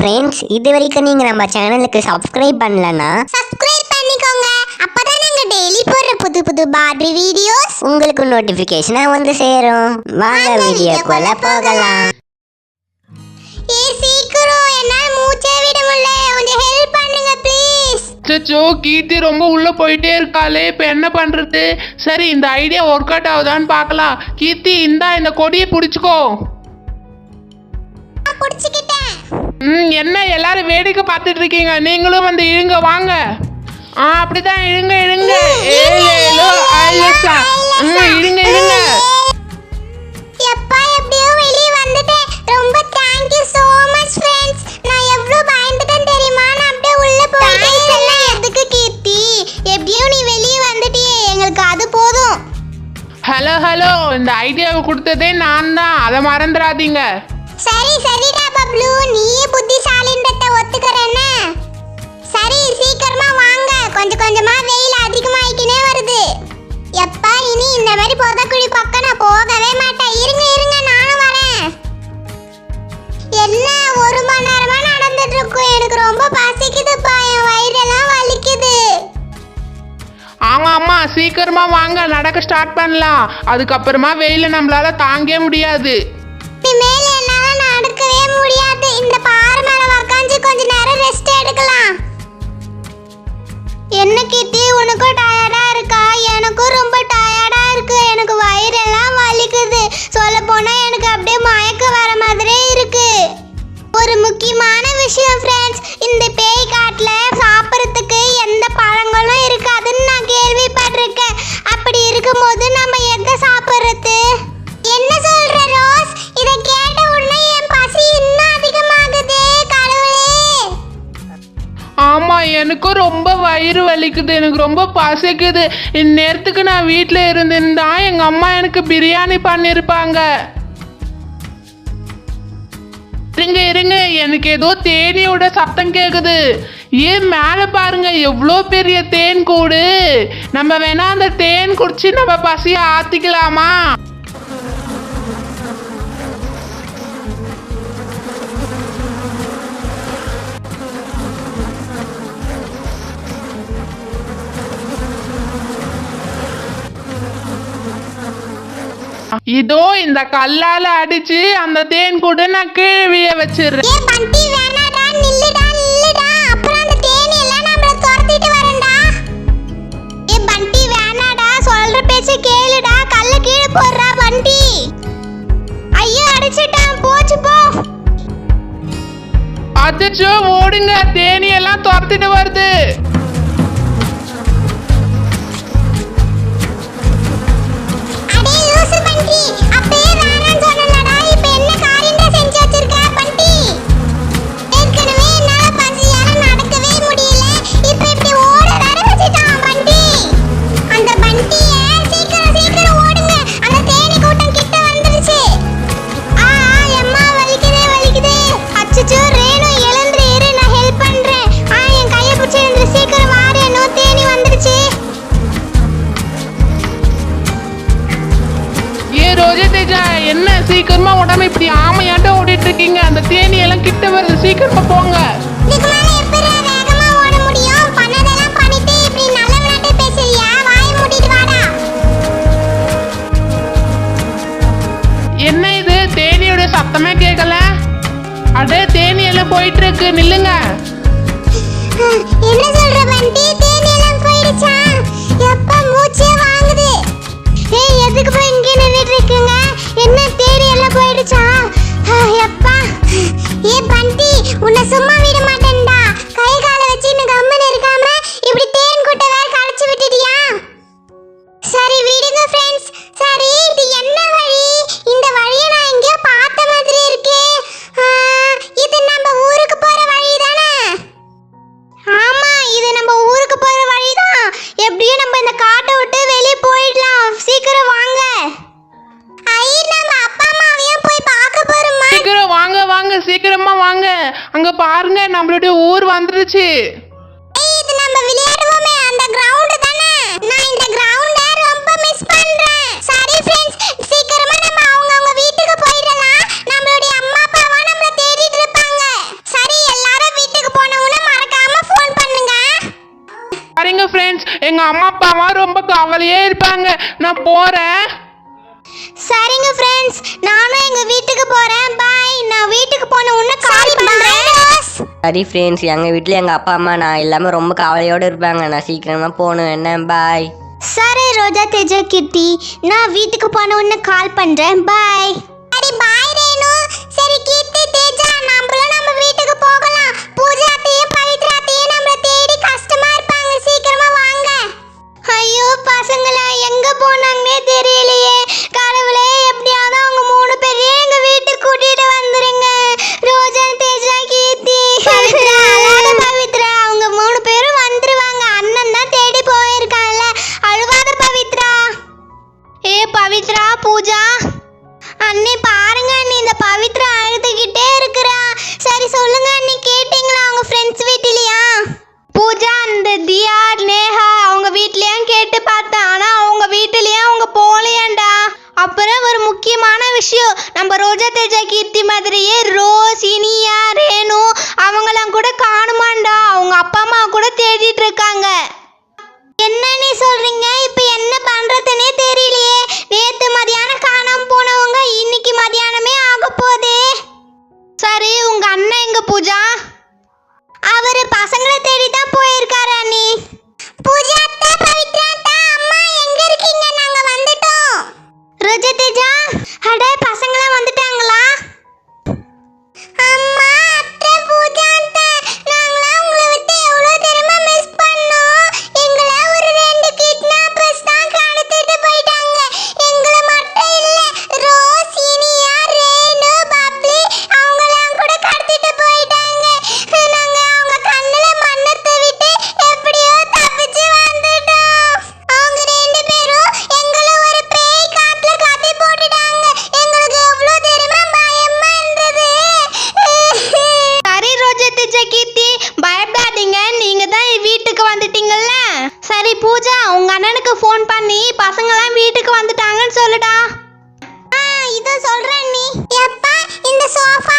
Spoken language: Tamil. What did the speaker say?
ஃப்ரெண்ட்ஸ் இது வரைக்கும் நீங்கள் நம்ம சேனலுக்கு சப்ஸ்கிரைப் பண்ணலன்னா சப்ஸ்கிரைப் பண்ணிக்கோங்க. அப்பதான் நாங்க டெய்லி போடுற புது புது பார்பி வீடியோஸ் உங்களுக்கு நோட்டிஃபிகேஷனாக வந்து சேரும். வாங்க வீடியோக்குள்ள போகலாம். ஏ சீக்கிரம். என்னால மூச்சே விட முடியல. கொஞ்சம் ஹெல்ப் பண்ணுங்க ப்ளீஸ் அச்சோ கீர்த்தி ரொம்ப உள்ள போயிட்டே இருக்காளே. இப்போ என்ன பண்றது? சரி இந்த ஐடியா ஒர்க் அவுட் ஆகுதான்னு பார்க்கலாம். கீர்த்தி இந்தா இந்த கொடியை பிடிச்சிக்கோ. புடிச்சுக்கிட்டேன் ம் என்ன எல்லாரும் வேடிக்கை பார்த்துட்டு இருக்கீங்க? நீங்களும் வந்து இழுங்க வாங்க. ஆ அப்படிதான் இழுங்க இழுங்க. ஏழு ஏழு ஐலசா ம் இழுங்க இழுங்க. எப்பா எப்படியோ வெளிய வந்துட்டேன். ரொம்ப thank you so much friends நான் எவ்வளவு பயந்துட்டேன் தெரியுமா? நான் அப்படியே உள்ள போயிட்டேன். எல்லாம் எதுக்கு கீர்த்தி? எப்படியோ நீ வெளிய வந்துட்டியே. எங்களுக்கு அது போதும். ஹலோ ஹலோ இந்த ஐடியாவை கொடுத்ததே நான் தான் அதை மறந்துடாதீங்க. சரி சரிடா பப்ளு நீயே புத்திசாலின்றத ஒத்துக்கிறேன்னா. சரி சீக்கிரமா வாங்க. கொஞ்சம் கொஞ்சமா வெயில் அதிகமாயிக்கினே வருது. எப்பா இனி இந்த மாதிரி புதக்குழி பக்கம் நான் போகவே மாட்டேன். இருங்க இருங்க நானும் வரேன். என்ன ஒரு மணி நேரமா நடந்துட்டு இருக்கும் எனக்கு ரொம்ப பசிக்குதுப்பா. என் வயிறெல்லாம் வலிக்குது. ஆமா ஆமா. சீக்கிரமா வாங்க. நடக்க ஸ்டார்ட் பண்ணலாம். அதுக்கப்புறமா வெயில நம்மளால தாங்கவே முடியாது. ரெஸ்ட் என்ன கீர்த்தி உனக்கும் டயர்டா இருக்கா? எனக்கும் ரொம்ப டயர்டா இருக்கு. எனக்கு வயிறெல்லாம் வலிக்குது. சொல்ல போனா எனக்கு அப்படியே மயக்கம் வர மாதிரியே இருக்கு. ஒரு முக்கியமான விஷயம் ஃப்ரெண்ட்ஸ் இந்த பேய் காட்டுல எனக்கும் ரொம்ப வயிறு வலிக்குது எனக்கு ரொம்ப பசிக்குது. இந்நேரத்துக்கு நான் வீட்டில் இருந்திருந்தா எங்க அம்மா எனக்கு பிரியாணி பண்ணியிருப்பாங்க இருங்க இருங்க எனக்கு ஏதோ தேனியோட சத்தம் கேக்குது. ஏன் மேலே பாருங்க எவ்வளோ பெரிய தேன் கூடு. நம்ம வேணா அந்த தேன் குடிச்சு நம்ம பசியை ஆத்திக்கலாமா? இதோ இந்த கல்லால அடிச்சு அந்த தேன் கூடு நான் கீழே வச்சிடுறேன். வேணாடா வேணாடா கேளுடா. கல்ல கீழே போடுறா பண்டி. ஐயோ அடிச்சிட்டான். போச்சு போ. அச்சோ ஓடுங்க. தேனி எல்லாம் துரத்திட்டு வருது. ராஜா என்ன சீக்கிரமா உடம்பு இப்படி ஆமையாட்ட ஓடிட்டு இருக்கீங்க? அந்த தேனி எல்லாம் கிட்ட வருது சீக்கிரமா போங்க. எங்க அம்மா அப்பாவா ரொம்ப கவலையே இருப்பாங்க. நான் போறேன். சரிங்க ஃப்ரெண்ட்ஸ் நானும் எங்க வீட்டுக்கு போறேன். பாய் நான் வீட்டுக்கு போன உடனே கால் பண்றேன். சரி ஃப்ரெண்ட்ஸ் எங்கள் வீட்டில் எங்கள் அப்பா அம்மா நான் எல்லாமே ரொம்ப கவலையோடு இருப்பாங்க. நான் சீக்கிரமாக போகணும். என்ன? பாய் சரி ரோஜா தேஜா கிட்டி நான் வீட்டுக்கு போன உடனே கால் பண்றேன். பாய் பவித்ரா பூஜா. அண்ணி பாருங்க அண்ணி இந்த பவித்ரா அழுதுகிட்டே இருக்கிறா. சரி சொல்லுங்க அண்ணி கேட்டிங்களா அவங்க ஃப்ரெண்ட்ஸ் வீட்டிலையா? பூஜா அந்த தியா நேஹா அவங்க வீட்லயும் கேட்டு பார்த்தேன். ஆனா அவங்க வீட்டிலயும் அவங்க போகலையாண்டா. அப்புறம் ஒரு முக்கியமான விஷயம். நம்ம ரோஜா தேஜா கீர்த்தி மாதிரியே ரோஸ் இனியா ரேணு அவங்களாம் கூட காணுமாண்டா. அவங்க அப்பா அம்மா கூட தேடிட்டு இருக்காங்க. என்ன நீ சொல்றீங்க? இப்போ என்ன பண்றதுனே தெரியலையே. நேத்து மதியானம் காணாம போனவங்க இன்னைக்கு மதியானமே ஆக போதே சரி உங்க அண்ணன் எங்க பூஜா? அவரு பசங்களை தேடி தான் போயிருக்காரு அண்ணி. பூஜா பவித்ரா அம்மா எங்க இருக்கீங்க? நாங்க வந்துட்டோம். ருஜிதிஜா அடே பசங்க சொல்றேன் நீ. எப்பா இந்த சோஃபா